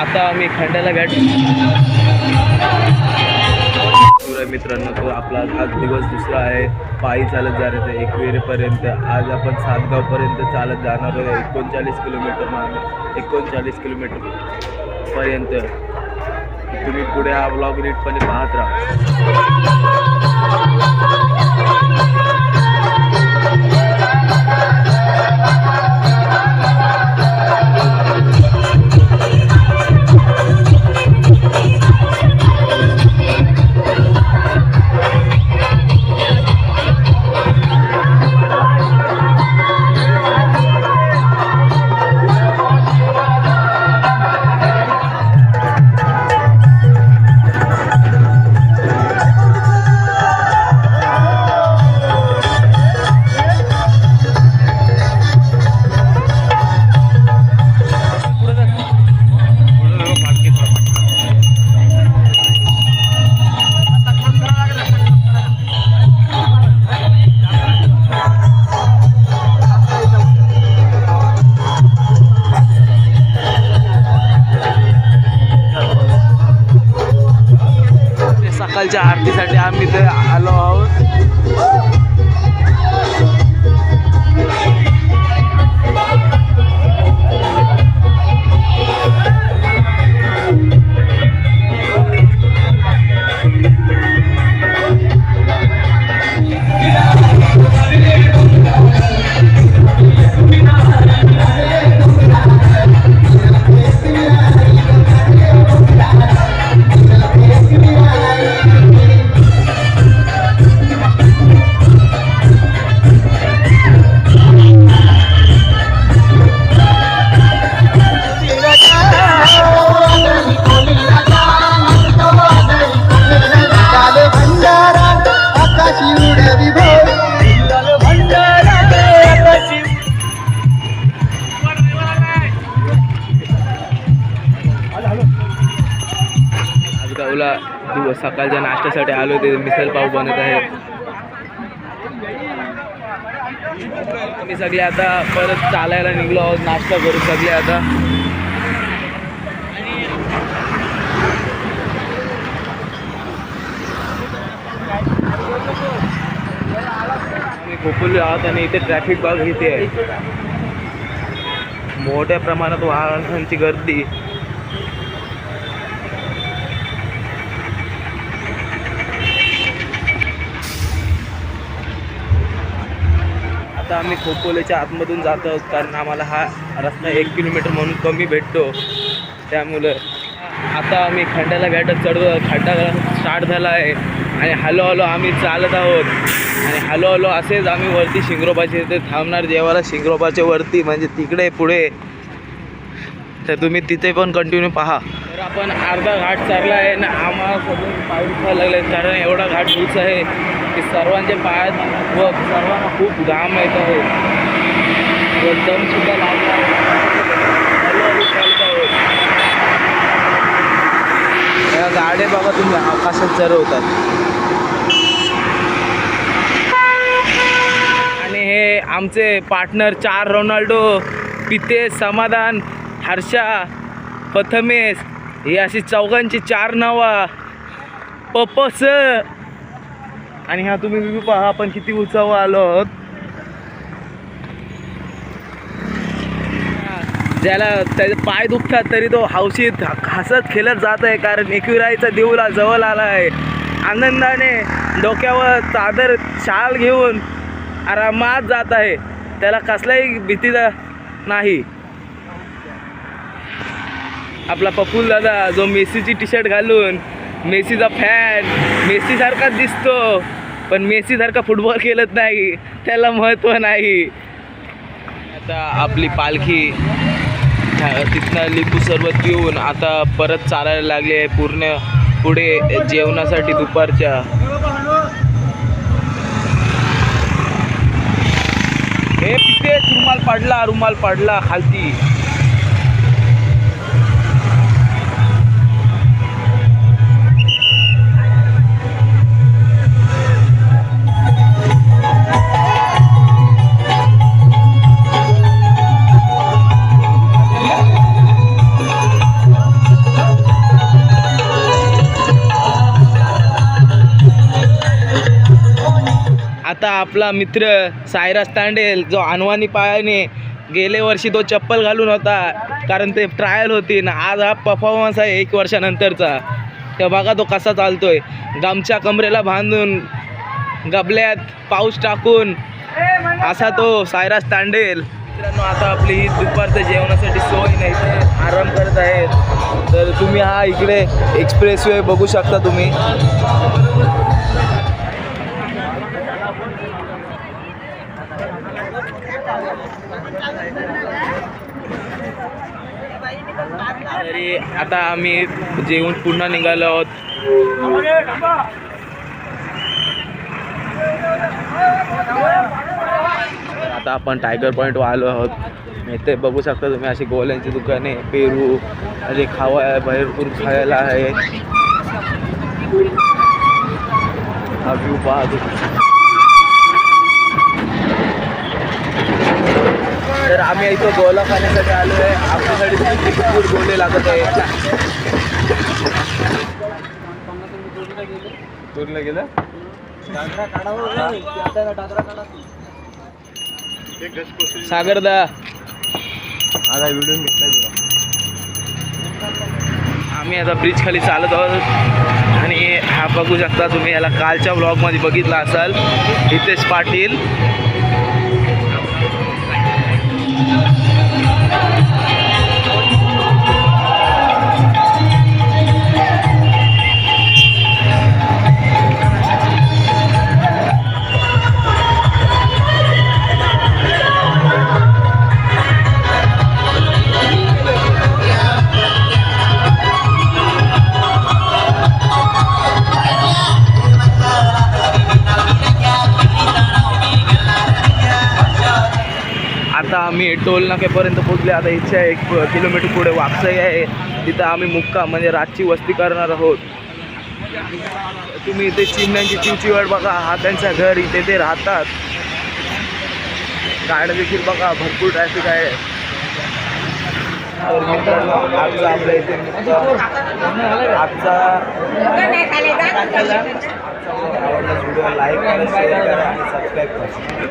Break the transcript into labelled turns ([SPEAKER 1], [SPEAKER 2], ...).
[SPEAKER 1] आता आम्ही खंडाला घाट. मित्रांनो तो आपला आज दिवस दुसरा आहे. पायी चालत जाणार आहे एकविरेपर्यंत. आज आपण सातगावपर्यंत चालत जाणार आहे एकोणचाळीस किलोमीटर मागे एकोणचाळीस किलोमीटर पर्यंत. तुम्ही पुढे हा ब्लॉग नीटपणे पाहत राहा. सकाळच्या नाश्त्यासाठी आलो ते मिसळ पाव बनत आहे. मी सगळे आता परत चालायला निघलो आहोत नाश्ता करू सगळे आता. आम्ही खोपोली आहोत आणि इथे ट्रॅफिक बाग इथे आहे. मोठ्या प्रमाणात वाहनांची गर्दी. आता आम्ही खोपोलीच्या आतमधून जात आहोत कारण आम्हाला हा रस्ता एक किलोमीटर म्हणून कमी भेटतो. त्यामुळं आता आम्ही खंडाला घाटात चढतो खड्डा स्टार्ट झाला आहे. आणि हलो हलो आम्ही चालत आहोत. आणि हलो हलो असेच आम्ही वरती शिंगरोबाचे इथे थांबणार देवाला शिंगरोबाच्या वरती म्हणजे तिकडे पुढे. तर तुम्ही तिथे पण कंटिन्यू पहा. तर आपण अर्धा घाट चालला आहे ना आम्हाला सगळं पाऊस दुखायला लागले कारण एवढा घाट उंच आहे. की सर्वांच्या पायात व सर्वांना खूप घाम येत. आहे व दमसुद्धा लागला या गाड्या बघा तुम्ही आकाशात चरवतात आणि हे आमचे पार्टनर चार रोनाल्डो पितेश समाधान हर्षा प्रथमेश ही अशी चौघांची चार नावा. पपस आणि हा तुम्ही व्ह्यू पहा आपण किती उत्सव आलो आहोत ज्याला त्याचे पाय दुखतात तरी तो हौशीत हसत खेळत जात आहे कारण एकविराईचा देऊला जवळ आला आहे आनंदाने डोक्यावर चादर शाल घेऊन आरामात जात आहे. त्याला कसलाही भीतीचा नाही. आपला पप्पूल दादा जो मेसीची टी शर्ट घालून मेसीचा फॅन मेसीसारखाच दिसतो. पण मेसीसारखा फुटबॉल खेळत नाही त्याला महत्त्व नाही. आता आपली पालखी तिथनं लिंबू सरबत घेऊन आता परत चालायला लागली आहे पूर्ण पुढे जेवणासाठी दुपारच्या. हे तिथे रुमाल पाडला रुमाल पाडला खालती. आपला मित्र सायराज तांडेल जो अनवानी पायाने गेले वर्षी तो चप्पल घालून होता कारण ते ट्रायल होती ना आज हा परफॉर्मन्स आहे एक वर्षानंतरचा. तर बघा तो कसा चालतोय. गमच्या कमरेला बांधून गबल्यात पाऊस टाकून असा तो सायराज तांडेल मित्रांनो आता आपली ही दुपारचं जेवणासाठी सोय नाही आराम करत आहेत तर तुम्ही हा इकडे एक्सप्रेस वे बघू शकता तुम्ही. तरी आता आम्ही जेवून पुन्हा निघालो आहोत. आता आपण टायगर पॉईंट आलो आहोत. इथे बघू शकता तुम्ही अशी गोल्यांची दुकाने पेरू असे खावा भरपूर खायला आहे हा व्ह्यू तर आम्ही इथं गोला खाण्यासाठी आलो आहे आपल्यासाठी भरपूर गोले लागत आहे? दूरला गेलं? सागरदा आता व्हिडिओ घेतला तुला. आम्ही आता ब्रिज खाली चालत आहोत. आणि हा बघू शकता तुम्ही याला कालच्या ब्लॉगमध्ये बघितला असाल. हितेश पाटील. आता आम्ही टोल नाक्यापर्यंत पोहोचले आता इच्छा एक किलोमीटर पुढे वापसाई आहे. तिथं आम्ही मुक्का म्हणजे रातची वस्ती करणार आहोत. तुम्ही इथे चिमण्यांची चिवचिवाट बघा. हा त्यांचा घर इथे ते राहतात. गाड्या देखील बघा. भरपूर ट्रॅफिक आहे. तर मित्रांनो आजचा आपल्या इथे आजचा आवडला व्हिडिओ लाईक करा शेअर करा सबस्क्राईब करा.